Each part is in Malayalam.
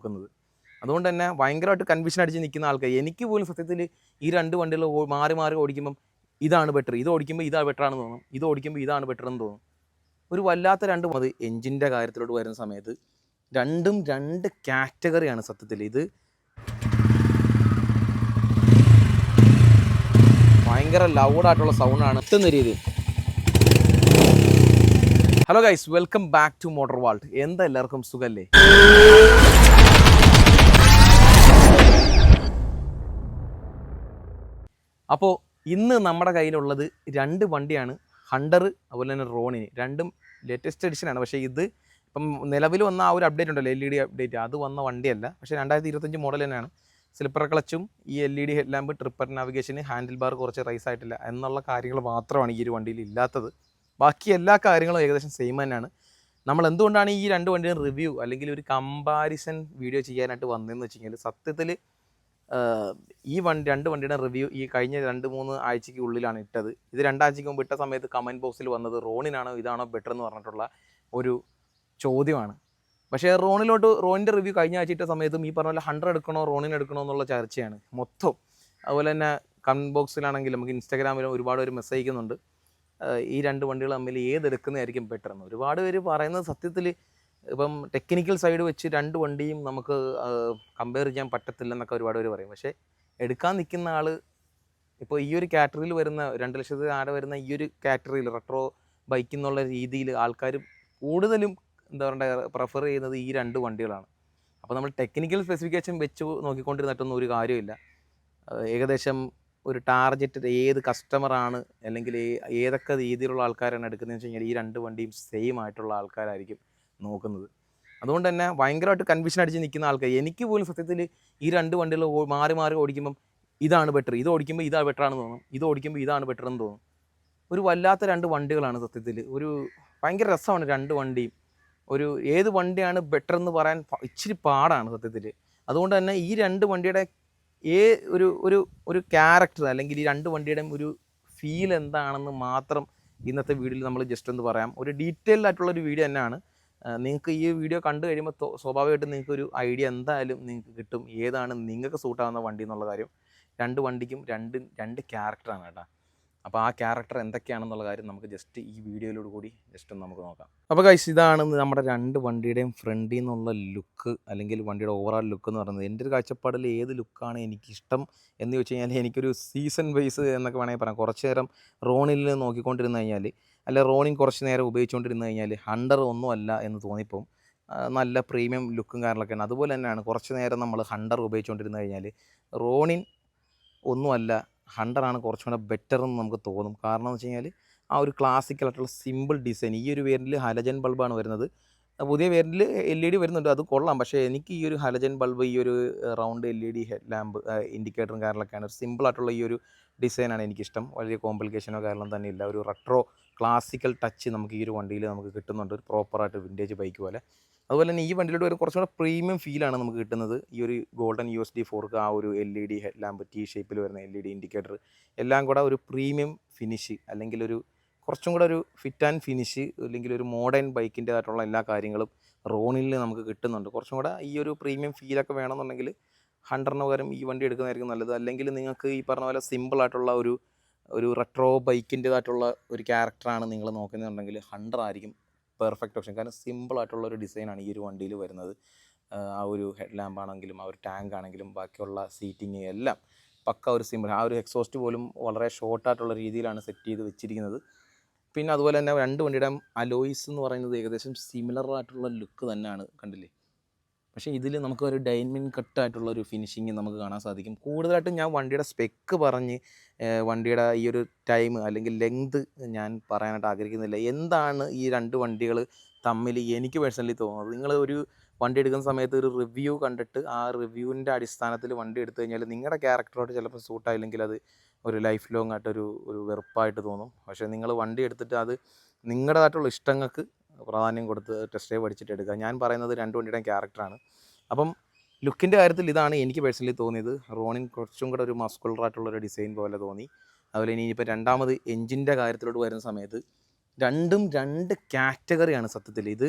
നോക്കുന്നത് അതുകൊണ്ട് തന്നെ ഭയങ്കരമായിട്ട് കൺഫ്യൂഷൻ അടിച്ച് നിൽക്കുന്ന ആൾക്കാർ എനിക്ക് പോലും സത്യത്തിൽ ഈ രണ്ട് വണ്ടികൾ മാറി മാറി ഓടിക്കുമ്പം ഇതാണ് ബെറ്റർ ഇത് ഓടിക്കുമ്പോൾ ഇതാണ് ബെറ്റർ ആണെന്ന് തോന്നും. ഇത് ഓടിക്കുമ്പോൾ ഇതാണ് ബെറ്റർ എന്ന് തോന്നും. ഒരു വല്ലാത്ത രണ്ട് അത് എഞ്ചിന്റെ കാര്യത്തിലോട്ട് വരുന്ന സമയത്ത് രണ്ടും രണ്ട് കാറ്റഗറിയാണ് സത്യത്തിൽ ഇത് ഭയങ്കര ലൗഡായിട്ടുള്ള സൗണ്ടാണ് എത്തുന്ന രീതി hello guys welcome back to motor vault എന്താ എല്ലാവർക്കും സുഖല്ലേ? അപ്പോൾ ഇന്ന് നമ്മുടെ കയ്യിലുള്ളത് രണ്ട് വണ്ടിയാണ്. ഹണ്ടർ അതുപോലെ തന്നെ റോണിന്. രണ്ടും ലേറ്റസ്റ്റ് എഡിഷനാണ് പക്ഷേ ഇത് ഇപ്പം നിലവിൽ വന്ന ആ ഒരു അപ്ഡേറ്റ് ഉണ്ടല്ലോ എൽ ഇ ഡി അപ്ഡേറ്റ് അത് വന്ന വണ്ടിയല്ല. പക്ഷേ രണ്ടായിരത്തി ഇരുപത്തഞ്ച് മോഡൽ തന്നെയാണ് സ്ലിപ്പർ ക്ലച്ചും ഈ L E D head lamp tripper നാവിഗേഷന് handle bar കുറച്ച് റൈസ് ആയിട്ടില്ല. എന്നുള്ള കാര്യങ്ങൾ മാത്രമാണ് ഈ ഒരു വണ്ടിയിൽ ഇല്ലാത്തത്. ബാക്കി എല്ലാ കാര്യങ്ങളും ഏകദേശം സെയിം തന്നെയാണ്. നമ്മൾ എന്തുകൊണ്ടാണ് ഈ രണ്ട് വണ്ടിയും റിവ്യൂ അല്ലെങ്കിൽ ഒരു കമ്പാരിസൺ വീഡിയോ ചെയ്യാനായിട്ട് വന്നതെന്ന് വെച്ച് കഴിഞ്ഞാൽ സത്യത്തിൽ ഈ വണ്ടി രണ്ട് വണ്ടിയുടെ റിവ്യൂ ഈ കഴിഞ്ഞ രണ്ട് മൂന്ന് ആഴ്ചയ്ക്ക് ഉള്ളിലാണ് ഇട്ടത്. ഇത് രണ്ടാഴ്ചയ്ക്ക് മുമ്പ് ഇട്ട സമയത്ത് കമന്റ് ബോക്സിൽ വന്നത് റോണിനാണോ. ഇതാണോ ബെറ്റർ എന്ന് പറഞ്ഞിട്ടുള്ള ഒരു ചോദ്യമാണ്. പക്ഷേ റോണിലോട്ട് റോണിന്റെ റിവ്യൂ കഴിഞ്ഞ ആഴ്ച ഇട്ട സമയത്തും ഈ പറഞ്ഞ പോലെ ഹൺഡ്രഡ് എടുക്കണോ റോണിന് എടുക്കണോ എന്നുള്ള ചർച്ചയാണ്. മൊത്തം. അതുപോലെ തന്നെ കമന്റ് ബോക്സിലാണെങ്കിൽ നമുക്ക് ഇൻസ്റ്റാഗ്രാമിലും ഒരുപാട് പേര് മെസ്സേജ് അയക്കുന്നുണ്ട്. ഈ രണ്ട് വണ്ടികൾ തമ്മിൽ ഏതെടുക്കുന്നതായിരിക്കും ബെറ്റർ എന്ന്. ഒരുപാട് പേര് പറയുന്നത് സത്യത്തിൽ ഇപ്പം ടെക്നിക്കൽ സൈഡ് വെച്ച് രണ്ട് വണ്ടിയും നമുക്ക് കമ്പയർ ചെയ്യാൻ പറ്റത്തില്ലെന്നൊക്കെ ഒരുപാട് പേര് പറയും. പക്ഷേ എടുക്കാൻ നിൽക്കുന്ന ആൾ ഇപ്പോൾ ഈ ഒരു കാറ്റഗറിയിൽ വരുന്ന രണ്ട് ലക്ഷത്തിൽ ആടെ വരുന്ന ഈ ഒരു കാറ്റഗറിയിൽ റെട്രോ ബൈക്ക് എന്നുള്ള രീതിയിൽ ആൾക്കാർ കൂടുതലും എന്താ പറയുക പ്രിഫർ ചെയ്യുന്നത് ഈ രണ്ട് വണ്ടികളാണ്. അപ്പോൾ നമ്മൾ ടെക്നിക്കൽ സ്പെസിഫിക്കേഷൻ വെച്ച് നോക്കിക്കൊണ്ടിരുന്നിട്ടൊന്നും ഒരു കാര്യമില്ല. ഏകദേശം ഒരു ടാർജറ്റ് ഏത് കസ്റ്റമറാണ് അല്ലെങ്കിൽ ഏതൊക്കെ രീതിയിലുള്ള ആൾക്കാരാണ് എടുക്കുന്നതെന്ന് വെച്ച് കഴിഞ്ഞാൽ ഈ രണ്ട് വണ്ടിയും സെയിം ആയിട്ടുള്ള ആൾക്കാരായിരിക്കും. നോക്കുന്നത്. അതുകൊണ്ട് തന്നെ ഭയങ്കരമായിട്ട് കൺഫ്യൂഷൻ അടിച്ച് നിൽക്കുന്ന ആൾക്കാർ എനിക്ക് പോലും സത്യത്തിൽ ഈ രണ്ട് വണ്ടികൾ മാറി മാറി ഓടിക്കുമ്പം ഇതാണ് ബെറ്റർ ഇത് ഓടിക്കുമ്പോൾ ഇതാണ് ബെറ്റർ ആണെന്ന് തോന്നും. ഇത് ഓടിക്കുമ്പോൾ ഇതാണ് ബെറ്റർ എന്ന് തോന്നും. ഒരു വല്ലാത്ത രണ്ട് വണ്ടികളാണ് സത്യത്തിൽ ഒരു ഭയങ്കര രസമാണ് രണ്ട് വണ്ടിയും. ഒരു ഏത് വണ്ടിയാണ് ബെറ്റർ എന്ന് പറയാൻ ഇച്ചിരി പാടാണ് സത്യത്തിൽ അതുകൊണ്ട് തന്നെ ഈ രണ്ട് വണ്ടിയുടെ ഏ ഒരു ഒരു ഒരു ക്യാരക്ടർ അല്ലെങ്കിൽ ഈ രണ്ട് വണ്ടിയുടെയും ഒരു ഫീൽ എന്താണെന്ന് മാത്രം ഇന്നത്തെ വീഡിയോയിൽ നമ്മൾ ജസ്റ്റ് ഒന്ന് പറയാം. ഒരു ഡീറ്റെയിൽഡ് ആയിട്ടുള്ള ഒരു വീഡിയോ തന്നെയാണ്. നിങ്ങൾക്ക് ഈ വീഡിയോ കണ്ടു കഴിയുമ്പോൾ സ്വാഭാവികമായിട്ടും നിങ്ങൾക്ക് ഒരു ഐഡിയ എന്തായാലും നിങ്ങൾക്ക് കിട്ടും. ഏതാണ് നിങ്ങൾക്ക് സൂട്ടാവുന്ന വണ്ടി എന്നുള്ള കാര്യം. രണ്ട് വണ്ടിക്കും രണ്ട് രണ്ട് ക്യാരക്ടറാണ് കേട്ടോ. അപ്പോൾ ആ ക്യാരക്ടർ എന്തൊക്കെയാണെന്നുള്ള കാര്യം നമുക്ക് ജസ്റ്റ് ഈ വീഡിയോയിലൂടെ കൂടി ജസ്റ്റ് ഒന്ന് നമുക്ക് നോക്കാം. അപ്പോൾ കൈസ് ഇതാണ് നമ്മുടെ രണ്ട് വണ്ടിയുടെയും ഫ്രണ്ടിൽ നിന്നുള്ള ലുക്ക് അല്ലെങ്കിൽ വണ്ടിയുടെ ഓവറോൾ ലുക്ക് എന്ന് പറയുന്നത്. എന്റെ ഒരു കാഴ്ചപ്പാടിൽ ഏത് ലുക്കാണ് എനിക്കിഷ്ടം എന്ന് ചോദിച്ചു കഴിഞ്ഞാൽ എനിക്കൊരു സീസൺ വൈസ് എന്നൊക്കെ വേണമെങ്കിൽ പറയാം. കുറച്ച് നേരം റോണിൽ നോക്കിക്കൊണ്ടിരുന്നു കഴിഞ്ഞാൽ അല്ല റോണിങ് കുറച്ച് നേരം ഉപയോഗിച്ചുകൊണ്ടിരുന്ന് കഴിഞ്ഞാൽ ഹണ്ടർ ഒന്നുമല്ല എന്ന് തോന്നിപ്പോവും നല്ല പ്രീമിയം ലുക്കും കാര്യങ്ങളൊക്കെയാണ് അതുപോലെ തന്നെയാണ് കുറച്ച് നേരം നമ്മൾ ഹണ്ടർ ഉപയോഗിച്ചുകൊണ്ടിരുന്ന് കഴിഞ്ഞാൽ റോണിൻ ഒന്നുമല്ല ഹണ്ടറാണ് കുറച്ചും കൂടെ ബെറ്റർ എന്ന് നമുക്ക് തോന്നും. കാരണം എന്ന് വെച്ച് കഴിഞ്ഞാൽ ആ ഒരു ക്ലാസിക്കൽ ആയിട്ടുള്ള സിമ്പിൾ ഡിസൈൻ ഈ ഒരു വേരിയന്റിൽ ഹലജൻ ബൾബാണ് വരുന്നത്. പുതിയ വേരിയന്റിൽ എൽ ഇ ഡി വരുന്നുണ്ട് അത് കൊള്ളാം. പക്ഷേ എനിക്ക് ഈ ഒരു ഹലജൻ ബൾബ് ഈ ഒരു round L E D head lamp ഇൻഡിക്കേറ്ററും കാര്യങ്ങളൊക്കെയാണ് ആയിട്ടുള്ള ഈ ഒരു ഡിസൈനാണ് എനിക്കിഷ്ടം. വലിയ കോംപ്ലിക്കേഷനോ കാരണം തന്നെ ഇല്ല. ഒരു റെട്രോ ക്ലാസിക്കൽ ടച്ച് നമുക്ക് ഈ ഒരു വണ്ടിയിൽ നമുക്ക് കിട്ടുന്നുണ്ട്. ഒരു പ്രോപ്പറായിട്ട് വിന്റേജ് ബൈക്ക് പോലെ. അതുപോലെ തന്നെ ഈ വണ്ടിയിലൂടെ ഒരു കുറച്ചും കൂടെ പ്രീമിയം ഫീലാണ് നമുക്ക് കിട്ടുന്നത്. ഈ ഒരു golden U S D fork ആ ഒരു L E D head lamp T ഷേപ്പിൽ വരുന്ന എൽ ഇ ഡി ഇൻഡിക്കേറ്റർ എല്ലാം കൂടെ ഒരു പ്രീമിയം ഫിനിഷ് അല്ലെങ്കിൽ ഒരു കുറച്ചും കൂടെ ഒരു ഫിറ്റ് ആൻഡ് ഫിനിഷ് അല്ലെങ്കിൽ ഒരു മോഡേൺ ബൈക്കിന്റെതായിട്ടുള്ള എല്ലാ കാര്യങ്ങളും റോണിൽ നമുക്ക് കിട്ടുന്നുണ്ട്. കുറച്ചും കൂടെ ഈ ഒരു പ്രീമിയം ഫീലൊക്കെ വേണമെന്നുണ്ടെങ്കിൽ ഹൺഡ്രഡിന് പകരം ഈ വണ്ടി എടുക്കുന്നതായിരിക്കും നല്ലത്. അല്ലെങ്കിൽ നിങ്ങൾക്ക് ഈ പറഞ്ഞ പോലെ സിമ്പിളായിട്ടുള്ള ഒരു ഒരു റെട്രോ ബൈക്കിന്റെതായിട്ടുള്ള ഒരു ക്യാരക്ടറാണ് നിങ്ങൾ നോക്കുന്നുണ്ടെങ്കിൽ ഹൺഡ്രഡ് ആയിരിക്കും പെർഫെക്റ്റ് ഓപ്ഷൻ കാരണം സിമ്പിൾ ആയിട്ടുള്ള ഒരു ഡിസൈനാണ് ഈ ഒരു വണ്ടിയിൽ വരുന്നത്. ആ ഒരു ഹെഡ് ലാമ്പ് ആണെങ്കിലും ആ ഒരു ടാങ്ക് ആണെങ്കിലും ബാക്കിയുള്ള സീറ്റിങ് എല്ലാം പക്ക ഒരു സിമ്പിൾ ആ ഒരു എക്സോസ്റ്റ് പോലും വളരെ ഷോർട്ടായിട്ടുള്ള രീതിയിലാണ് സെറ്റ് ചെയ്ത് വെച്ചിരിക്കുന്നത്. പിന്നെ അതുപോലെ തന്നെ രണ്ട് വണ്ടിയുടെ അലോയിസ് എന്ന് പറയുന്നത് ഏകദേശം സിമിലർ ആയിട്ടുള്ള ലുക്ക് തന്നെയാണ്. കണ്ടില്ലേ? പക്ഷേ ഇതിൽ നമുക്ക് ഒരു ഡൈൻമിൻ കട്ടായിട്ടുള്ള ഒരു ഫിനിഷിങ് നമുക്ക് കാണാൻ സാധിക്കും. കൂടുതലായിട്ടും ഞാൻ വണ്ടിയുടെ സ്പെക്ക് പറഞ്ഞ് വണ്ടിയുടെ ഈ ഒരു ടൈം അല്ലെങ്കിൽ ലെങ്ത് ഞാൻ പറയാനായിട്ട് ആഗ്രഹിക്കുന്നില്ല. എന്താണ് ഈ രണ്ട് വണ്ടികൾ തമ്മിൽ എനിക്ക് പേഴ്സണലി തോന്നുന്നത്? നിങ്ങൾ ഒരു വണ്ടി എടുക്കുന്ന സമയത്ത് ഒരു റിവ്യൂ കണ്ടിട്ട് ആ റിവ്യൂവിന്റെ അടിസ്ഥാനത്തിൽ വണ്ടി എടുത്തു കഴിഞ്ഞാൽ നിങ്ങളുടെ ക്യാരക്ടറോട്ട് ചിലപ്പോൾ സൂട്ടായില്ലെങ്കിൽ അത് ഒരു ലൈഫ് ലോങ് ആയിട്ടൊരു ഒരു വെറുപ്പായിട്ട് തോന്നും. പക്ഷേ നിങ്ങൾ വണ്ടി എടുത്തിട്ട് അത് നിങ്ങളുടേതായിട്ടുള്ള ഇഷ്ടങ്ങൾക്ക് പ്രാധാന്യം കൊടുത്ത് ടെസ്റ്റ് ഡ്രൈവ് അടിച്ചിട്ട് എടുക്കുക. ഞാൻ പറയുന്നത് രണ്ട് വണ്ടിയുടെയും ക്യാരക്ടറാണ് അപ്പം ലുക്കിന്റെ കാര്യത്തിൽ ഇതാണ് എനിക്ക് പേഴ്സണലി തോന്നിയത്. റോണിൻ കുറച്ചും കൂടെ ഒരു മസ്കുലർ ആയിട്ടുള്ള ഒരു ഡിസൈൻ പോലെ തോന്നി. അതുപോലെ ഇനി ഇനിയിപ്പോൾ രണ്ടാമത് എഞ്ചിന്റെ കാര്യത്തിലോട്ട് വരുന്ന സമയത്ത് രണ്ടും രണ്ട് കാറ്റഗറിയാണ് സത്യത്തിൽ. ഇത്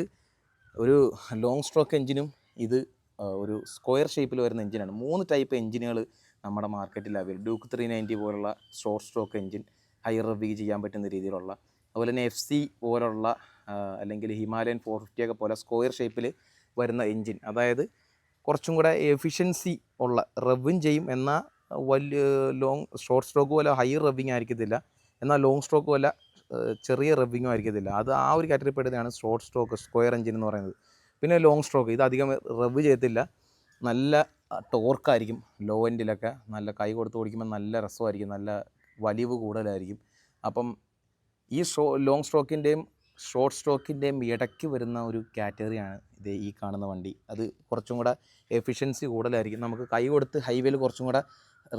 ഒരു ലോങ് സ്ട്രോക്ക് എഞ്ചിനും ഇത് ഒരു സ്ക്വയർ ഷേപ്പിൽ വരുന്ന എഞ്ചിനാണ് മൂന്ന് ടൈപ്പ് എഞ്ചിനുകൾ നമ്മുടെ മാർക്കറ്റിൽ അവൈലബിൾ ഡ്യൂക്ക് ത്രീ നയന്റി പോലുള്ള ഷോർട്ട് സ്ട്രോക്ക് എഞ്ചിൻ ഹൈ റബ്ബിങ് ചെയ്യാൻ പറ്റുന്ന രീതിയിലുള്ള അതുപോലെ തന്നെ എഫ് സി പോലുള്ള അല്ലെങ്കിൽ ഹിമാലയൻ ഫോർ ഫിഫ്റ്റി ഒക്കെ പോലെ സ്ക്വയർ ഷേപ്പിൽ വരുന്ന എൻജിൻ. അതായത് കുറച്ചും കൂടെ എഫിഷ്യൻസി ഉള്ള റബ്ബും ചെയ്യും. എന്നാൽ വലിയ ലോങ് ഷോർട്ട് സ്ട്രോക്ക് പോലെ ഹൈ റബ്ബിങ് ആയിരിക്കത്തില്ല. എന്നാൽ ലോങ് സ്ട്രോക്ക് പോലെ ചെറിയ റബ്ബിങ്ങും ആയിരിക്കത്തില്ല. അത് ആ ഒരു കാറ്റഗറി പെടുന്നതാണ് ഷോർട്ട് സ്ട്രോക്ക് സ്ക്വയർ എഞ്ചിൻ എന്ന് പറയുന്നത്. പിന്നെ ലോങ് സ്ട്രോക്ക് ഇത് അധികം റബ്ബ് ചെയ്യത്തില്ല. നല്ല ടോർക്കായിരിക്കും ലോ എൻഡിലൊക്കെ. നല്ല കൈ കൊടുത്ത് ഓടിക്കുമ്പോൾ നല്ല രസമായിരിക്കും. നല്ല വലിവ് കൂടുതലായിരിക്കും. അപ്പം ഈ ഷോ ലോങ് സ്ട്രോക്കിന്റെയും ഷോർട്ട് സ്ട്രോക്കിന്റെയും ഇടയ്ക്ക് വരുന്ന ഒരു കാറ്റഗറിയാണ് ഇത് ഈ കാണുന്ന വണ്ടി. അത് കുറച്ചും കൂടെ എഫിഷ്യൻസി കൂടുതലായിരിക്കും. നമുക്ക് കൈ കൊടുത്ത് ഹൈവേയിൽ കുറച്ചും കൂടെ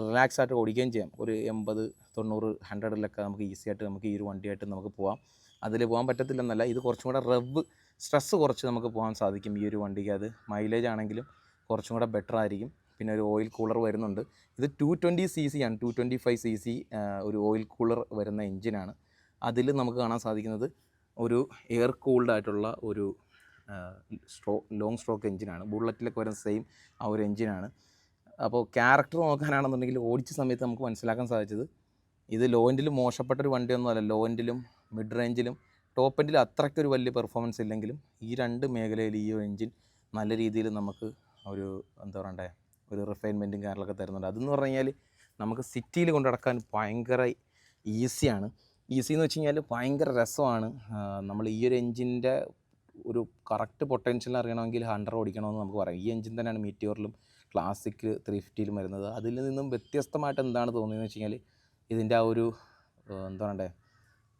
റിലാക്സ് ആയിട്ട് ഓടിക്കുകയും ചെയ്യാം. ഒരു എൺപത് തൊണ്ണൂറ് ഹൺഡ്രഡിലൊക്കെ നമുക്ക് ഈസി ആയിട്ട് നമുക്ക് ഈ ഒരു വണ്ടിയായിട്ട് നമുക്ക് പോകാം അതിൽ പോകാൻ പറ്റത്തില്ലെന്നല്ല ഇത് കുറച്ചും കൂടെ റബ്ബ് സ്ട്രെസ്സ് കുറച്ച് നമുക്ക് പോകാൻ സാധിക്കും ഈ ഒരു വണ്ടിക്ക്. അത് മൈലേജ് ആണെങ്കിലും കുറച്ചും കൂടെ ബെറ്റർ ആയിരിക്കും. പിന്നെ ഒരു ഓയിൽ കൂളർ വരുന്നുണ്ട്. ഇത് ടു ട്വന്റി സി സി ആണ്. Two twenty five C C ഒരു ഓയിൽ കൂളർ വരുന്ന എഞ്ചിനാണ് അതിൽ നമുക്ക് കാണാൻ സാധിക്കുന്നത് ഒരു എയർ കൂൾഡ് ആയിട്ടുള്ള ഒരു സ്ട്രോ ലോങ് സ്ട്രോക്ക് എഞ്ചിനാണ് ബുള്ളറ്റിലൊക്കെ വരുന്ന സെയിം ആ ഒരു എഞ്ചിനാണ് അപ്പോൾ ക്യാരക്ടർ നോക്കാനാണെന്നുണ്ടെങ്കിൽ ഓടിച്ച സമയത്ത് നമുക്ക് മനസ്സിലാക്കാൻ സാധിച്ചത് ഇത് ലോ എൻഡിലും മോശപ്പെട്ട ഒരു വണ്ടിയൊന്നുമല്ല ലോ എൻഡിലും മിഡ് റേഞ്ചിലും ടോപ്പ് എൻഡിൽ അത്രയ്ക്കൊരു വലിയ പെർഫോമൻസ് ഇല്ലെങ്കിലും ഈ രണ്ട് മേഖലയിൽ ഈ എഞ്ചിൻ നല്ല രീതിയിൽ നമുക്ക് ഒരു എന്താ പറയണ്ടേ ഒരു റിഫൈൻമെന്റും കാര്യങ്ങളൊക്കെ തരുന്നുണ്ട്. അതെന്ന് പറഞ്ഞു കഴിഞ്ഞാൽ നമുക്ക് സിറ്റിയിൽ കൊണ്ടു നടക്കാൻ ഭയങ്കര ഈസിയാണ് ഈസി എന്ന് വെച്ച് കഴിഞ്ഞാൽ ഭയങ്കര രസമാണ്. നമ്മൾ ഈ ഒരു എഞ്ചിന്റെ ഒരു കറക്റ്റ് പൊട്ടൻഷ്യൽ അറിയണമെങ്കിൽ ഹൺഡ്രഡ് ഓടിക്കണമെന്ന് നമുക്ക് പറയാം. ഈ എഞ്ചിൻ തന്നെയാണ് മീറ്റിയോറിലും ക്ലാസിക് ത്രീ ഫിഫ്റ്റിയിലും വരുന്നത്. അതിൽ നിന്നും വ്യത്യസ്തമായിട്ട് എന്താണ് തോന്നിയതെന്ന് വെച്ച് കഴിഞ്ഞാൽ ഇതിന്റെ ആ ഒരു എന്താ പറയണ്ടേ?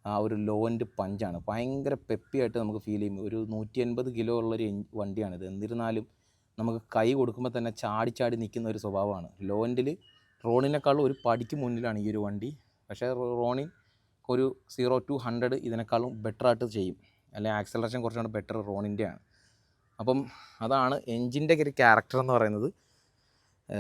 ആ ഒരു ലോ പഞ്ചാണ്. ഭയങ്കര പെപ്പിയായിട്ട് നമുക്ക് ഫീൽ ചെയ്യും. ഒരു നൂറ്റി എൺപത് കിലോ ഉള്ളൊരു വണ്ടിയാണിത്. എന്നിരുന്നാലും നമുക്ക് കൈ കൊടുക്കുമ്പോൾ തന്നെ ചാടി ചാടി നിൽക്കുന്ന ഒരു സ്വഭാവമാണ്. ലോ എൻഡിൽ റോണിനേക്കാളും ഒരു പടിക്ക് മുന്നിലാണ് ഈ ഒരു വണ്ടി. പക്ഷേ റോണി റോണിൻ ഒരു സീറോ ടു ഹൺഡ്രഡ് ഇതിനേക്കാളും ബെറ്റർ ആയിട്ട് ചെയ്യും. അല്ലെങ്കിൽ ആക്സലറേഷൻ കുറച്ചുകൂടെ ബെറ്റർ റോണിന്റെയാണ് അപ്പം അതാണ് എൻജിന്റെ ഒരു ക്യാരക്ടർ എന്ന് പറയുന്നത്.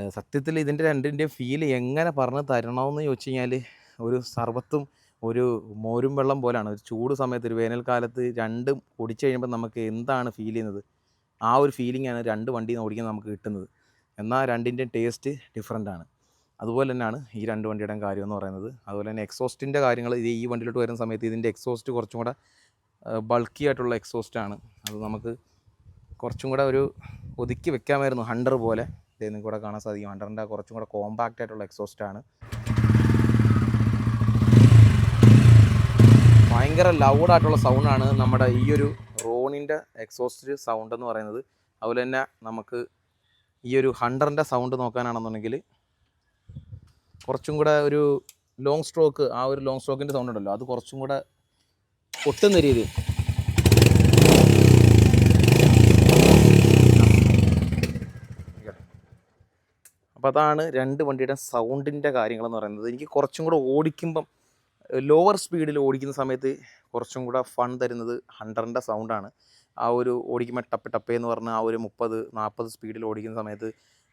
സത്യത്തിൽ ഇതിന്റെ രണ്ടിന്റെയും ഫീൽ എങ്ങനെ പറഞ്ഞ് തരണമെന്ന് ചോദിച്ചു കഴിഞ്ഞാൽ ഒരു സർവത്തും ഒരു മോരും വെള്ളം പോലെയാണ് ഒരു ചൂട് സമയത്ത് ഒരു വേനൽക്കാലത്ത് രണ്ടും ഓടിച്ചു കഴിയുമ്പോൾ നമുക്ക് എന്താണ് ഫീൽ ചെയ്യുന്നത്? ആ ഒരു ഫീലിംഗ് ആണ് രണ്ട് വണ്ടിയിൽ നിന്ന് ഓടിക്കാൻ നമുക്ക് കിട്ടുന്നത്. എന്നാൽ രണ്ടിന്റെയും ടേസ്റ്റ് ഡിഫറെന്റ് ആണ്. അതുപോലെ തന്നെയാണ് ഈ രണ്ട് വണ്ടിയുടെ കാര്യം എന്ന് പറയുന്നത്. അതുപോലെ തന്നെ എക്സോസ്റ്റിന്റെ കാര്യങ്ങൾ ഇത് ഈ വണ്ടിയിലോട്ട് വരുന്ന സമയത്ത് ഇതിന്റെ എക്സോസ്റ്റ് കുറച്ചും കൂടെ ബൾക്കി ആയിട്ടുള്ള എക്സോസ്റ്റ് ആണ്. അത് നമുക്ക് കുറച്ചും കൂടെ ഒരു ഒതുക്കി വെക്കാമായിരുന്നു. ഹണ്ടർ പോലെ ഇത് നിങ്ങൾക്ക് കൂടെ കാണാൻ സാധിക്കും. ഹണ്ടറിന്റെ കുറച്ചും കൂടെ കോമ്പാക്റ്റ് ആയിട്ടുള്ള എക്സോസ്റ്റ് ആണ്. ഭയങ്കര ലൗഡായിട്ടുള്ള സൗണ്ടാണ് നമ്മുടെ ഈ ഒരു റോണിന്റെ എക്സോസ്റ്റ് സൗണ്ട് എന്ന് പറയുന്നത്. അതുപോലെ തന്നെ നമുക്ക് ഈ ഒരു ഹണ്ടറിന്റെ സൗണ്ട് നോക്കാനാണെന്നുണ്ടെങ്കിൽ കുറച്ചും കൂടെ ഒരു ലോങ് സ്ട്രോക്ക് ആ ഒരു ലോങ് സ്ട്രോക്കിന്റെ സൗണ്ട് ഉണ്ടല്ലോ. അത് കുറച്ചും കൂടെ പൊട്ടുന്ന രീതി അപ്പോൾ അതാണ് രണ്ട് വണ്ടിയുടെ സൗണ്ടിന്റെ കാര്യങ്ങളെന്ന് പറയുന്നത്. എനിക്ക് കുറച്ചും കൂടെ ഓടിക്കുമ്പം ലോവർ സ്പീഡിൽ ഓടിക്കുന്ന സമയത്ത് കുറച്ചും കൂടെ ഫൺ തരുന്നത് ഹണ്ടറിന്റെ സൗണ്ടാണ് ആ ഒരു ഓടിക്കുമ്പോൾ ടപ്പ് ടപ്പേന്ന് എന്ന് പറഞ്ഞ ആ ഒരു മുപ്പത് നാൽപ്പത് സ്പീഡിൽ ഓടിക്കുന്ന സമയത്ത്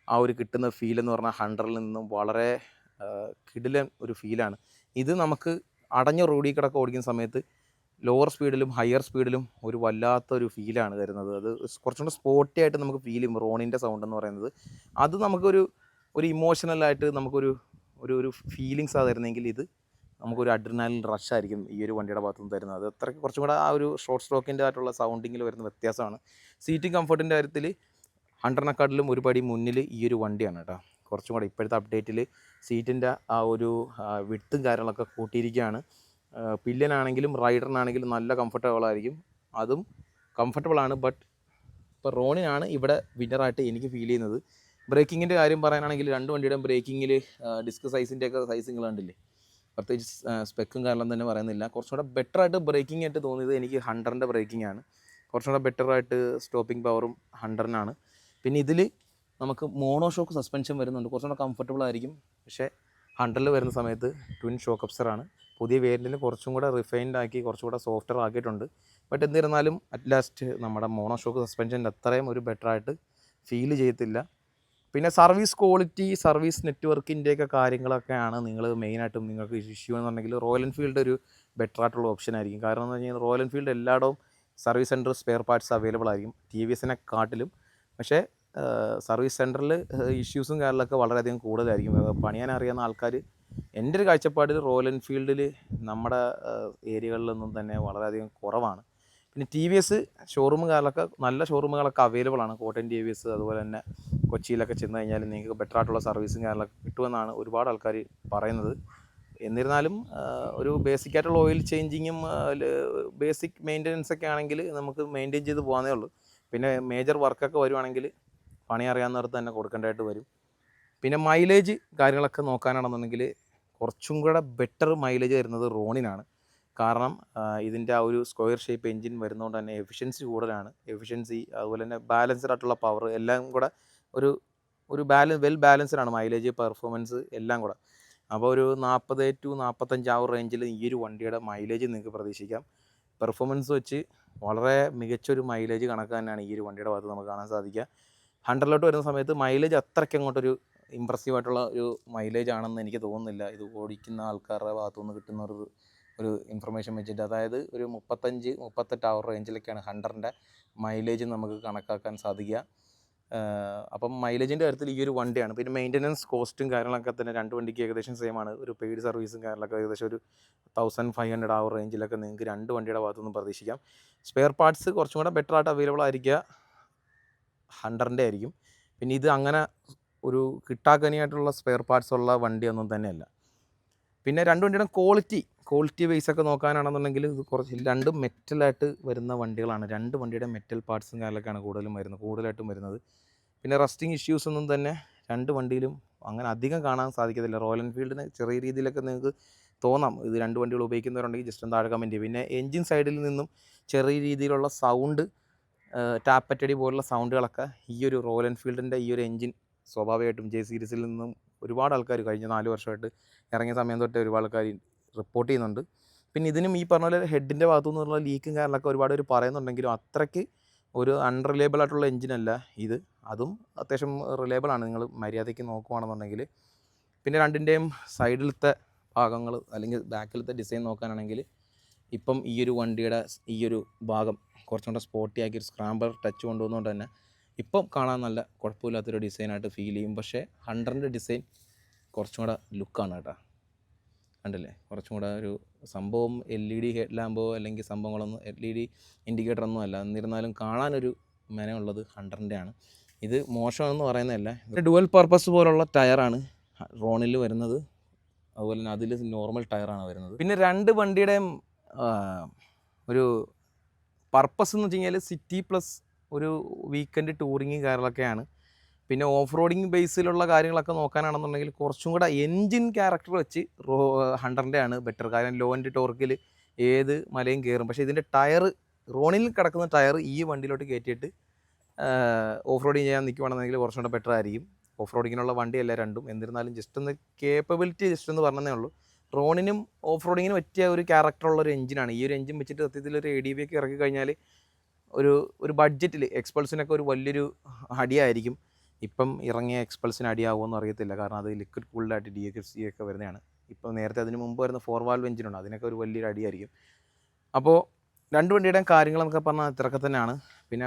ആ ഒരു കിട്ടുന്ന ഫീൽ എന്ന് പറഞ്ഞാൽ ഹണ്ടറിൽ നിന്നും വളരെ കിടിലൻ ഒരു ഫീലാണ്. ഇത് നമുക്ക് അടഞ്ഞ റോഡിൽ കിടക്ക് ഓടിക്കുന്ന സമയത്ത് ലോവർ സ്പീഡിലും ഹയർ സ്പീഡിലും ഒരു വല്ലാത്തൊരു ഫീലാണ് തരുന്നത്. അത് കുറച്ചും കൂടെ സ്പോട്ടി ആയിട്ട് നമുക്ക് ഫീൽ ചെയ്യും. റോണിന്റെ സൗണ്ട് എന്ന് പറയുന്നത്. അത് നമുക്കൊരു ഒരു ഇമോഷണലായിട്ട് നമുക്കൊരു ഒരു ഒരു ഫീലിങ്സ് ആ തരുന്നെങ്കിൽ ഇത് നമുക്കൊരു അഡ്രിനാലിൻ റഷ് ആയിരിക്കും ഈ ഒരു വണ്ടിയുടെ ഭാഗത്തു നിന്ന് തരുന്നത്. അത് കുറച്ചും കൂടെ ആ ഒരു ഷോർട്ട് സ്ട്രോക്കിന്റെ ആയിട്ടുള്ള സൗണ്ടിങ്ങിൽ വരുന്ന വ്യത്യാസമാണ്. സീറ്റിംഗ് കംഫർട്ടിന്റെ കാര്യത്തിൽ ഹൺഡ്രഡിനെക്കാട്ടിലും ഒരു പടി മുന്നിൽ ഈ ഒരു വണ്ടിയാണ് കേട്ടോ. കുറച്ചും കൂടെ ഇപ്പോഴത്തെ അപ്ഡേറ്റിൽ സീറ്റിന്റെ ആ ഒരു വിട്ടും കാര്യങ്ങളൊക്കെ കൂട്ടിയിരിക്കുകയാണ്. പില്ലനാണെങ്കിലും റൈഡറിനാണെങ്കിലും നല്ല കംഫർട്ടബിൾ ആയിരിക്കും അതും കംഫർട്ടബിൾ ആണ് ബട്ട് ഇപ്പോൾ റോണിനാണ് ഇവിടെ വിന്നറായിട്ട് എനിക്ക് ഫീൽ ചെയ്യുന്നത്. ബ്രേക്കിങ്ങിന്റെ കാര്യം പറയാനാണെങ്കിൽ രണ്ട് വണ്ടിയുടെയും ബ്രേക്കിങ്ങിൽ ഡിസ്ക് സൈസിന്റെ ഒക്കെ കണ്ടില്ലേ? പ്രത്യേകിച്ച് സ്പെക്കും കാരണം തന്നെ പറയുന്നില്ല. കുറച്ചുകൂടെ ബെറ്റർ ആയിട്ട് ബ്രേക്കിംഗ് ആയിട്ട് തോന്നിയത് എനിക്ക് ഹൺഡറിന്റെ ബ്രേക്കിംഗ് ആണ് കുറച്ചുകൂടെ ബെറ്ററായിട്ട് സ്റ്റോപ്പിംഗ് പവറും ഹൺഡറിനാണ് പിന്നെ ഇതിൽ നമുക്ക് മോണോ ഷോക്ക് സസ്പെൻഷൻ വരുന്നുണ്ട്. കുറച്ചുകൂടെ കംഫർട്ടബിൾ ആയിരിക്കും. പക്ഷേ ഹൺഡ്രഡിൽ വരുന്ന സമയത്ത് ട്വിൻ ഷോക്ക് അപ്സറാണ് പുതിയ വേരിയന്റിന് കുറച്ചും കൂടെ റിഫൈൻഡ് ആക്കി കുറച്ചും കൂടെ സോഫ്റ്റ്വെയർ ആക്കിയിട്ടുണ്ട്. ബട്ട് എന്നിരുന്നാലും അറ്റ് ലാസ്റ്റ് നമ്മുടെ മോണോ ഷോക്ക് സസ്പെൻഷന്റെ അത്രയും ഒരു ബെറ്റർ ആയിട്ട് ഫീൽ ചെയ്യത്തില്ല. പിന്നെ സർവീസ് ക്വാളിറ്റി സർവീസ് നെറ്റ്വർക്കിന്റെയൊക്കെ കാര്യങ്ങളൊക്കെയാണ് നിങ്ങൾ മെയിനായിട്ടും നിങ്ങൾക്ക് ഇഷ്യൂ എന്നുണ്ടെങ്കിൽ റോയൽ എൻഫീൽഡ് ഒരു ബെറ്റർ ആയിട്ടുള്ള ഓപ്ഷൻ ആയിരിക്കും. കാരണം എന്ന് പറഞ്ഞാൽ റോയൽ എൻഫീൽഡ് എല്ലായിടവും service centre spare parts available ആയിരിക്കും. ടി വി എസിനെ കാട്ടിലും. പക്ഷേ സർവീസ് സെന്ററിൽ ഇഷ്യൂസും കാര്യങ്ങളൊക്കെ വളരെയധികം കൂടുതലായിരിക്കും. പണിയാൻ അറിയാവുന്ന ആൾക്കാർ എന്റെ ഒരു കാഴ്ചപ്പാടിൽ റോയൽ എൻഫീൽഡിൽ നമ്മുടെ ഏരിയകളിലൊന്നും തന്നെ വളരെയധികം കുറവാണ്. പിന്നെ ടി വി എസ് ഷോറൂം കാര്യങ്ങളൊക്കെ നല്ല ഷോറൂമുകളൊക്കെ അവൈലബിൾ ആണ്. കോട്ടയം ടി വി എസ് അതുപോലെ തന്നെ കൊച്ചിയിലൊക്കെ ചെന്ന് കഴിഞ്ഞാൽ നിങ്ങൾക്ക് ബെറ്റർ ആയിട്ടുള്ള സർവീസും കാര്യങ്ങളൊക്കെ കിട്ടുമെന്നാണ് ഒരുപാട് ആൾക്കാർ പറയുന്നത്. എന്നിരുന്നാലും ഒരു ബേസിക് ആയിട്ടുള്ള ഓയിൽ ചേഞ്ചിങ്ങും ബേസിക് മെയിന്റനൻസ് ഒക്കെ ആണെങ്കിൽ നമുക്ക് മെയിന്റെയിൻ ചെയ്ത് പോകാനേ ഉള്ളൂ. പിന്നെ മേജർ വർക്കൊക്കെ വരുവാണെങ്കിൽ പണി അറിയാവുന്നവർക്ക് തന്നെ കൊടുക്കേണ്ടതായിട്ട് വരും. പിന്നെ മൈലേജ് കാര്യങ്ങളൊക്കെ നോക്കാനാണെന്നുണ്ടെങ്കിൽ കുറച്ചും കൂടെ ബെറ്റർ മൈലേജ് വരുന്നത് റോണിനാണ്. കാരണം ഇതിന്റെ ആ ഒരു സ്ക്വയർ ഷേപ്പ് എഞ്ചിൻ വരുന്നതുകൊണ്ട് തന്നെ എഫിഷ്യൻസി കൂടുതലാണ്. എഫിഷ്യൻസി അതുപോലെ തന്നെ ബാലൻസ്ഡ് ആയിട്ടുള്ള പവർ എല്ലാം കൂടെ ഒരു ഒരു ബാലൻസ് വെൽ ബാലൻസ്ഡ് ആണ് മൈലേജ് പെർഫോമൻസ് എല്ലാം കൂടെ. അപ്പോൾ ഒരു നാൽപ്പത് ടു നാൽപ്പത്തഞ്ച് ആ ഒരു റേഞ്ചിൽ ഈ ഒരു വണ്ടിയുടെ മൈലേജ് നിങ്ങൾക്ക് പ്രതീക്ഷിക്കാം. പെർഫോമൻസ് വെച്ച് വളരെ മികച്ചൊരു മൈലേജ് കണക്ക് തന്നെയാണ് ഈ ഒരു വണ്ടിയുടെ ഭാഗത്ത് നമുക്ക് കാണാൻ സാധിക്കുക. ഹൺഡ്രഡിലോട്ട് വരുന്ന സമയത്ത് മൈലേജ് അത്രയ്ക്ക് അങ്ങോട്ടൊരു ഇമ്പ്രസീവ് ആയിട്ടുള്ള ഒരു മൈലേജ് ആണെന്ന് എനിക്ക് തോന്നുന്നില്ല. ഇത് ഓടിക്കുന്ന ആൾക്കാരുടെ ഭാഗത്തുനിന്ന് കിട്ടുന്ന ഒരു ഒരു ഇൻഫർമേഷൻ വെച്ചിട്ട്. അതായത് ഒരു മുപ്പത്തഞ്ച് മുപ്പത്തെട്ട് അവർ റേഞ്ചിലൊക്കെയാണ് ഹൺഡ്രഡിന്റെ മൈലേജ് നമുക്ക് കണക്കാക്കാൻ സാധിക്കുക. അപ്പം മൈലേജിന്റെ കാര്യത്തിൽ ഈ ഒരു വണ്ടിയാണ്. പിന്നെ മെയിന്റനൻസ് കോസ്റ്റും കാര്യങ്ങളൊക്കെ തന്നെ രണ്ട് വണ്ടിക്ക് ഏകദേശം സെയിം ആണ്. ഒരു പെയ്ഡ് സർവീസും കാര്യങ്ങളൊക്കെ ഏകദേശം ഒരു തൗസൻഡ് ഫൈവ് ഹൺഡ്രഡ് ആ റേഞ്ചിലൊക്കെ നിങ്ങൾക്ക് രണ്ട് വണ്ടിയുടെ ഭാഗത്തുനിന്ന് പ്രതീക്ഷിക്കാം. സ്പെയർ പാർട്സ് കുറച്ചും കൂടെ ബെറ്റർ ആയിട്ട് അവൈലബിൾ ആയിരിക്കുക. ഹൺഡ്രഡിന്റെ ആയിരിക്കും. പിന്നെ ഇത് അങ്ങനെ ഒരു കിട്ടാക്കനിയായിട്ടുള്ള സ്പെയർ പാർട്സ് ഉള്ള വണ്ടിയൊന്നും തന്നെയല്ല. പിന്നെ രണ്ട് വണ്ടിയുടെ ക്വാളിറ്റി ക്വാളിറ്റി വൈസ് ഒക്കെ നോക്കാനാണെന്നുണ്ടെങ്കിൽ ഇത് കുറച്ച് രണ്ടും മെറ്റലായിട്ട് വരുന്ന വണ്ടികളാണ്. രണ്ട് വണ്ടിയുടെ മെറ്റൽ പാർട്സും കാര്യങ്ങളൊക്കെയാണ് കൂടുതലും വരുന്നത് കൂടുതലായിട്ടും വരുന്നത്. പിന്നെ റസ്റ്റിംഗ് ഇഷ്യൂസ് ഒന്നും തന്നെ രണ്ട് വണ്ടിയിലും അങ്ങനെ അധികം കാണാൻ സാധിക്കത്തില്ല. റോയൽ എൻഫീൽഡിന് ചെറിയ രീതിയിലൊക്കെ നിങ്ങൾക്ക് തോന്നാം. ഇത് രണ്ട് വണ്ടികൾ ഉപയോഗിക്കുന്നവരുണ്ടെങ്കിൽ ജസ്റ്റ് ഒന്ന് താഴെ കമന്റ് ചെയ്യും പിന്നെ എൻജിൻ സൈഡിൽ നിന്നും ചെറിയ രീതിയിലുള്ള സൗണ്ട് ടാപ്പറ്റടി പോലുള്ള സൗണ്ടുകളൊക്കെ ഈ ഒരു റോയൽ എൻഫീൽഡിന്റെ ഈ ഒരു എഞ്ചിൻ സ്വാഭാവികമായിട്ടും ജെ സീരീസിൽ നിന്നും ഒരുപാട് ആൾക്കാർ കഴിഞ്ഞ നാല് വർഷമായിട്ട് ഇറങ്ങിയ സമയം തൊട്ട് ഒരുപാട് ആൾക്കാർ റിപ്പോർട്ട് ചെയ്യുന്നുണ്ട്. പിന്നെ ഇതിനും ഈ പറഞ്ഞ പോലെ ഹെഡിന്റെ ഭാഗത്തു നിന്നുള്ള ലീക്കും കാര്യങ്ങളൊക്കെ ഒരുപാട് പേര് പറയുന്നുണ്ടെങ്കിലും അത്രയ്ക്ക് ഒരു അൺറിലയബിൾ ആയിട്ടുള്ള എഞ്ചിനല്ല ഇത്. അതും അത്യാവശ്യം റിലയബിൾ ആണ്. നിങ്ങൾ മര്യാദയ്ക്ക് നോക്കുകയാണെന്നുണ്ടെങ്കിൽ പിന്നെ രണ്ടിന്റെയും സൈഡിലത്തെ ഭാഗങ്ങൾ അല്ലെങ്കിൽ ബാക്കിലത്തെ ഡിസൈൻ നോക്കാനാണെങ്കിൽ ഇപ്പം ഈ ഒരു വണ്ടിയുടെ ഈ ഒരു ഭാഗം കുറച്ചും കൂടെ സ്പോട്ടി ആക്കി ഒരു സ്ക്രാമ്പർ ടച്ച് കൊണ്ടുവന്നുകൊണ്ട് തന്നെ ഇപ്പം കാണാൻ നല്ല കുഴപ്പമില്ലാത്തൊരു ഡിസൈനായിട്ട് ഫീൽ ചെയ്യും. പക്ഷേ ഹൺഡ്രഡിന്റെ ഡിസൈൻ കുറച്ചും കൂടെ ലുക്കാണ് കേട്ടോ. കണ്ടില്ലേ? കുറച്ചും കൂടെ ഒരു സംഭവം എൽ ഇ ഡി ഹെഡ് ലാമ്പോ അല്ലെങ്കിൽ സംഭവങ്ങളൊന്നും എൽ ഇ ഡി ഇൻഡിക്കേറ്റർ ഒന്നും അല്ല. എന്നിരുന്നാലും കാണാനൊരു മെനയുള്ളത് ഹൺഡ്രഡിന്റെ ആണ്. ഇത് മോശമാണെന്ന് പറയുന്നതല്ല. ഡുവൽ പർപ്പസ് പോലുള്ള ടയറാണ് റോണിൽ വരുന്നത്. അതുപോലെ തന്നെ അതിൽ നോർമൽ ടയറാണ് വരുന്നത്. പിന്നെ രണ്ട് വണ്ടിയുടെയും ഒരു പർപ്പസ് എന്ന് വെച്ച് കഴിഞ്ഞാൽ സിറ്റി പ്ലസ് ഒരു വീക്കെൻഡ് ടൂറിങ് കാര്യങ്ങളൊക്കെയാണ്. പിന്നെ ഓഫ് റോഡിങ് ബേസിലുള്ള കാര്യങ്ങളൊക്കെ നോക്കാനാണെന്നുണ്ടെങ്കിൽ കുറച്ചും കൂടെ എൻജിൻ ക്യാരക്ടർ വെച്ച് റോ ഹൺഡറിന്റെ ആണ് ബെറ്റർ കാരണം ലോ ആൻഡ് ടോർക്കിൽ ഏത് മലയും കയറും പക്ഷേ ഇതിന്റെ ടയർ റോണിൽ കിടക്കുന്ന ടയർ ഈ വണ്ടിയിലോട്ട് കയറ്റിയിട്ട് ഓഫ് റോഡിങ് ചെയ്യാൻ നിൽക്കുവാണെന്നെങ്കിൽ കുറച്ചും കൂടെ ബെറ്റർ ആയിരിക്കും. ഓഫ് റോഡിങ്ങിനുള്ള വണ്ടിയല്ല രണ്ടും. എന്നിരുന്നാലും ജസ്റ്റ് ഒന്ന് കേപ്പബിലിറ്റി ജസ്റ്റ് എന്ന് പറഞ്ഞതേ ഉള്ളൂ. റോണിനും ഓഫ് റോഡിങ്ങിനും പറ്റിയ ഒരു ക്യാരക്ടറുള്ള ഒരു എഞ്ചിനാണ് ഈ ഒരു എഞ്ചിൻ വെച്ചിട്ട് സത്യത്തിൽ ഒരു എ ഡി ബി ഒക്കെ ഇറക്കി കഴിഞ്ഞാൽ ഒരു ഒരു ബഡ്ജറ്റിൽ എക്സ്പൾസിനൊക്കെ ഒരു വലിയൊരു അടിയായിരിക്കും. ഇപ്പം ഇറങ്ങിയ എക്സ്പൾസിന് അടിയാവുമെന്ന് അറിയത്തില്ല. കാരണം അത് ലിക്വിഡ് കൂൾഡായിട്ട് ഡി എക്സ് സി ഒക്കെ വരുന്നതാണ്. ഇപ്പം നേരത്തെ അതിന് മുമ്പ് വരുന്ന ഫോർ വാൽവ് എഞ്ചിനുണ്ട് അതിനൊക്കെ ഒരു വലിയൊരു അടിയായിരിക്കും. അപ്പോൾ രണ്ട് വണ്ടിയുടെയും കാര്യങ്ങളെന്നൊക്കെ പറഞ്ഞാൽ ഇത്രയൊക്കെ തന്നെയാണ് പിന്നെ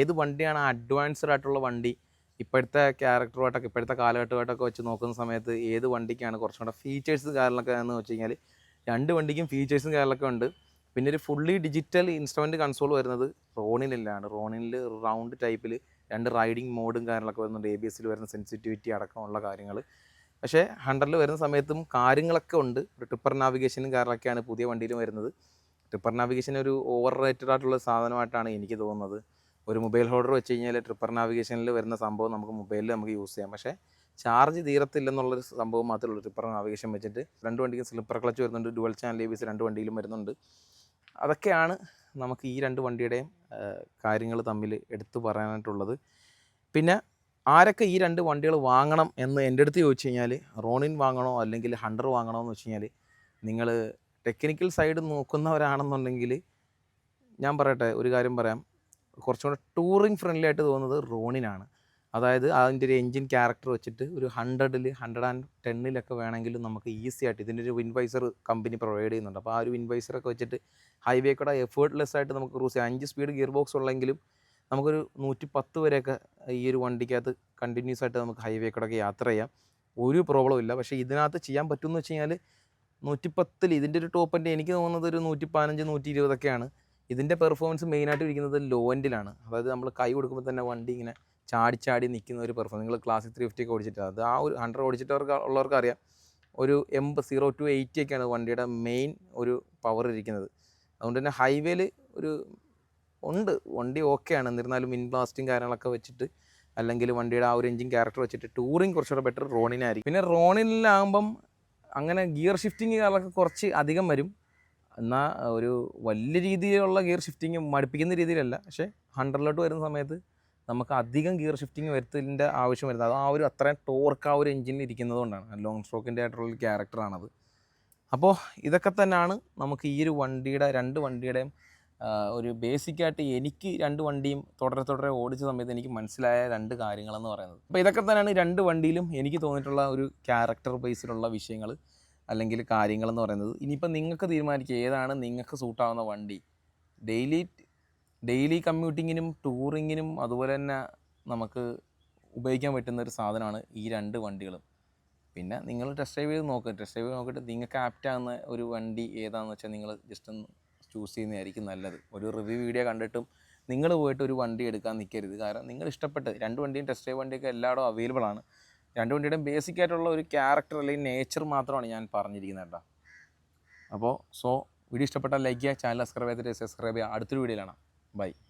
ഏത് വണ്ടിയാണ് അഡ്വാൻസ്ഡ് ആയിട്ടുള്ള വണ്ടി? ഇപ്പോഴത്തെ ക്യാരക്ടറുമായിട്ടൊക്കെ ഇപ്പോഴത്തെ കാലഘട്ടമായിട്ടൊക്കെ വെച്ച് നോക്കുന്ന സമയത്ത് ഏത് വണ്ടിക്കാണ് കുറച്ചും കൂടെ ഫീച്ചേഴ്സ് കാര്യങ്ങളൊക്കെ എന്ന് വെച്ച് കഴിഞ്ഞാൽ രണ്ട് വണ്ടിക്കും ഫീച്ചേഴ്സും കാര്യങ്ങളൊക്കെ ഉണ്ട്. പിന്നെ ഒരു ഫുള്ളി ഡിജിറ്റൽ ഇൻസ്ട്രുമെന്റ് കൺസോൾ വരുന്നത് റോണിനിലാണ് റോണിനിൽ റൗണ്ട് ടൈപ്പിൽ രണ്ട് റൈഡിങ് മോഡും കാര്യങ്ങളൊക്കെ വരുന്നുണ്ട്. എ ബി എസിൽ വരുന്ന സെൻസിറ്റിവിറ്റി അടക്കമുള്ള കാര്യങ്ങൾ പക്ഷേ ഹൺഡ്രഡിൽ വരുന്ന സമയത്തും കാര്യങ്ങളൊക്കെ ഉണ്ട്. ഒരു ട്രിപ്പർ നാവിഗേഷനും കാര്യങ്ങളൊക്കെയാണ് പുതിയ വണ്ടിയിലും വരുന്നത്. ട്രിപ്പർ നാവിഗേഷൻ ഒരു ഓവർ റേറ്റഡ് ആയിട്ടുള്ള സാധനമായിട്ടാണ് എനിക്ക് തോന്നുന്നത്. ഒരു മൊബൈൽ ഹോൾഡർ വെച്ച് കഴിഞ്ഞാൽ ട്രിപ്പർ നാവിഗേഷനിൽ വരുന്ന സംഭവം നമുക്ക് മൊബൈലിൽ നമുക്ക് യൂസ് ചെയ്യാം. പക്ഷേ ചാർജ് തീരത്തില്ലെന്നുള്ളൊരു സംഭവം മാത്രമേ ഉള്ളൂ ട്രിപ്പർ നാവിഗേഷൻ വെച്ചിട്ട്. രണ്ട് വണ്ടിക്കും സ്ലിപ്പർ ക്ലച്ച് വരുന്നുണ്ട് ഡുവൽ ചാനൽ ബി രണ്ട് വണ്ടിയിലും വരുന്നുണ്ട്. അതൊക്കെയാണ് നമുക്ക് ഈ രണ്ട് വണ്ടിയുടെയും കാര്യങ്ങൾ തമ്മിൽ എടുത്തു പറയാനായിട്ടുള്ളത്. പിന്നെ ആരൊക്കെ ഈ രണ്ട് വണ്ടികൾ വാങ്ങണം എന്ന് എന്റെ അടുത്ത് ചോദിച്ചു കഴിഞ്ഞാൽ റോണിൻ വാങ്ങണോ അല്ലെങ്കിൽ ഹണ്ടർ വാങ്ങണോ എന്ന് വെച്ച് കഴിഞ്ഞാൽ നിങ്ങൾ ടെക്നിക്കൽ സൈഡ് നോക്കുന്നവരാണെന്നുണ്ടെങ്കിൽ ഞാൻ പറയട്ടെ ഒരു കാര്യം പറയാം. കുറച്ചും കൂടെ ടൂറിങ് ഫ്രണ്ട്ലി ആയിട്ട് തോന്നുന്നത് റോണിനാണ്. അതായത് അതിന്റെ ഒരു എൻജിൻ ക്യാരക്ടർ വെച്ചിട്ട് ഒരു ഹൺഡ്രഡിൽ ഹൺഡ്രഡ് ആൻഡ് ടെന്നിലൊക്കെ വേണമെങ്കിലും നമുക്ക് ഈസി ആയിട്ട് ഇതിന്റെ ഒരു വിൻവൈസർ കമ്പനി പ്രൊവൈഡ് ചെയ്യുന്നുണ്ട്. അപ്പോൾ ആ ഒരു വിൻവൈസറൊക്കെ വെച്ചിട്ട് ഹൈവേ കൂടെ എഫേർട്ട്ലെസ് ആയിട്ട് നമുക്ക് ക്രൂസ് ചെയ്യാം. അഞ്ച് സ്പീഡ് ഗിയർ ബോക്സ് ഉള്ളെങ്കിലും നമുക്കൊരു നൂറ്റി പത്ത് വരെയൊക്കെ ഈ ഒരു വണ്ടിക്കകത്ത് കണ്ടിന്യൂസ് ആയിട്ട് നമുക്ക് ഹൈവേ കൂടെയൊക്കെ യാത്ര ചെയ്യാം. ഒരു പ്രോബ്ലം ഇല്ല. പക്ഷേ ഇതിനകത്ത് ചെയ്യാൻ പറ്റുമെന്ന് വെച്ച് കഴിഞ്ഞാൽ നൂറ്റിപ്പത്തിൽ ഇതിന്റെ ഒരു ടോപ്പ് എന്റെ എനിക്ക് തോന്നുന്നത് ഒരു നൂറ്റി പതിനഞ്ച് നൂറ്റി ഇരുപതൊക്കെയാണ് ഇതിന്റെ പെർഫോമൻസ് മെയിനായിട്ട് ഇരിക്കുന്നത് ലോ എൻഡിലാണ് അതായത് നമ്മൾ കൈ കൊടുക്കുമ്പോൾ തന്നെ വണ്ടി ഇങ്ങനെ ചാടി ചാടി നിൽക്കുന്ന ഒരു പെർഫോമൻസ് നിങ്ങൾ ക്ലാസിക് ത്രീ ഫിഫ്റ്റി ഒക്കെ ഓടിച്ചിട്ട് അത് ആ ഒരു ഹൺഡ്രഡ് ഓടിച്ചിട്ടവർക്ക് ഉള്ളവർക്ക് അറിയാം ഒരു എൺപത് സീറോ ടു എയ്റ്റി ഒക്കെയാണ് വണ്ടിയുടെ മെയിൻ ഒരു പവർ ഇരിക്കുന്നത്. അതുകൊണ്ട് തന്നെ ഹൈവേയിൽ ഒരു ഉണ്ട്. വണ്ടി ഓക്കെയാണ് എന്നിരുന്നാലും ഇൻ ബ്ലാസ്റ്റും കാര്യങ്ങളൊക്കെ വെച്ചിട്ട് അല്ലെങ്കിൽ വണ്ടിയുടെ ആ ഒരു എഞ്ചിൻ ക്യാരക്ടർ വെച്ചിട്ട് ടൂറിങ് കുറച്ചുകൂടെ ബെറ്റർ റോണിനായിരിക്കും. പിന്നെ റോണിലാകുമ്പം അങ്ങനെ ഗിയർ ഷിഫ്റ്റിങ് കാര്യങ്ങളൊക്കെ കുറച്ച് അധികം വരും. എന്നാൽ ഒരു വലിയ രീതിയിലുള്ള ഗിയർ ഷിഫ്റ്റിങ് മടുപ്പിക്കുന്ന രീതിയിലല്ല. പക്ഷേ ഹൺഡ്രഡിലോട്ട് വരുന്ന സമയത്ത് നമുക്ക് അധികം ഗിയർ ഷിഫ്റ്റിംഗ് വരുത്തതിന്റെ ആവശ്യം വരുന്നത് അത് ആ ഒരു അത്രയും ടോർക്ക് ആ ഒരു എഞ്ചിനിൽ ഇരിക്കുന്നത് കൊണ്ടാണ്. ലോങ് സ്ട്രോക്കിന്റെ ആയിട്ടുള്ള ക്യാരക്ടറാണത് അപ്പോൾ ഇതൊക്കെ തന്നെയാണ് നമുക്ക് ഈ ഒരു വണ്ടിയുടെ രണ്ട് വണ്ടിയുടെയും ഒരു ബേസിക്കായിട്ട് എനിക്ക് രണ്ട് വണ്ടിയും തുടരെ തുടരെ ഓടിച്ച സമയത്ത് എനിക്ക് മനസ്സിലായ രണ്ട് കാര്യങ്ങളെന്ന് പറയുന്നത്. അപ്പോൾ ഇതൊക്കെ തന്നെയാണ് രണ്ട് വണ്ടിയിലും എനിക്ക് തോന്നിയിട്ടുള്ള ഒരു ക്യാരക്ടർ ബേസിലുള്ള വിഷയങ്ങൾ അല്ലെങ്കിൽ കാര്യങ്ങളെന്ന് പറയുന്നത് ഇനിയിപ്പോൾ നിങ്ങൾക്ക് തീരുമാനിക്കുക ഏതാണ് നിങ്ങൾക്ക് സൂട്ടാവുന്ന വണ്ടി. ഡെയിലി ഡെയിലി കമ്മ്യൂട്ടിങ്ങിനും ടൂറിങ്ങിനും അതുപോലെ തന്നെ നമുക്ക് ഉപയോഗിക്കാൻ പറ്റുന്ന ഒരു സാധനമാണ് ഈ രണ്ട് വണ്ടികളും. പിന്നെ നിങ്ങൾ ടെസ്റ്റ് ഡ്രൈവ് ചെയ്ത് നോക്കുക ടെസ്റ്റ് ഡ്രൈവ് നോക്കിയിട്ട് നിങ്ങൾക്ക് ആപ്റ്റാകുന്ന ഒരു വണ്ടി ഏതാണെന്ന് വെച്ചാൽ നിങ്ങൾ ജസ്റ്റ് ഒന്ന് ചൂസ് ചെയ്യുന്നതായിരിക്കും നല്ലത്. ഒരു റിവ്യൂ വീഡിയോ കണ്ടിട്ടും നിങ്ങൾ പോയിട്ട് ഒരു വണ്ടി എടുക്കാൻ നിൽക്കരുത്. കാരണം നിങ്ങൾ ഇഷ്ടപ്പെട്ട് രണ്ട് വണ്ടിയും ടെസ്റ്റ് ഡ്രൈവ് വണ്ടിയൊക്കെ എല്ലായിടും അവൈലബിൾ ആണ്. രണ്ട് വണ്ടിയുടെയും ബേസിക് ആയിട്ടുള്ള ഒരു ക്യാരക്ടർ അല്ലെങ്കിൽ നേച്ചർ മാത്രമാണ് ഞാൻ പറഞ്ഞിരിക്കുന്നത് കേട്ടോ. അപ്പോൾ സോ വീഡിയോ ഇഷ്ടപ്പെട്ടാൽ ലൈക്ക് ചെയ്യുക ചാനൽ സബ്സ്ക്രൈബ് ചെയ്തിട്ട് സബ്സ്ക്രൈബ് ചെയ്യുക. അടുത്തൊരു വീഡിയോയിലാണ് ബൈ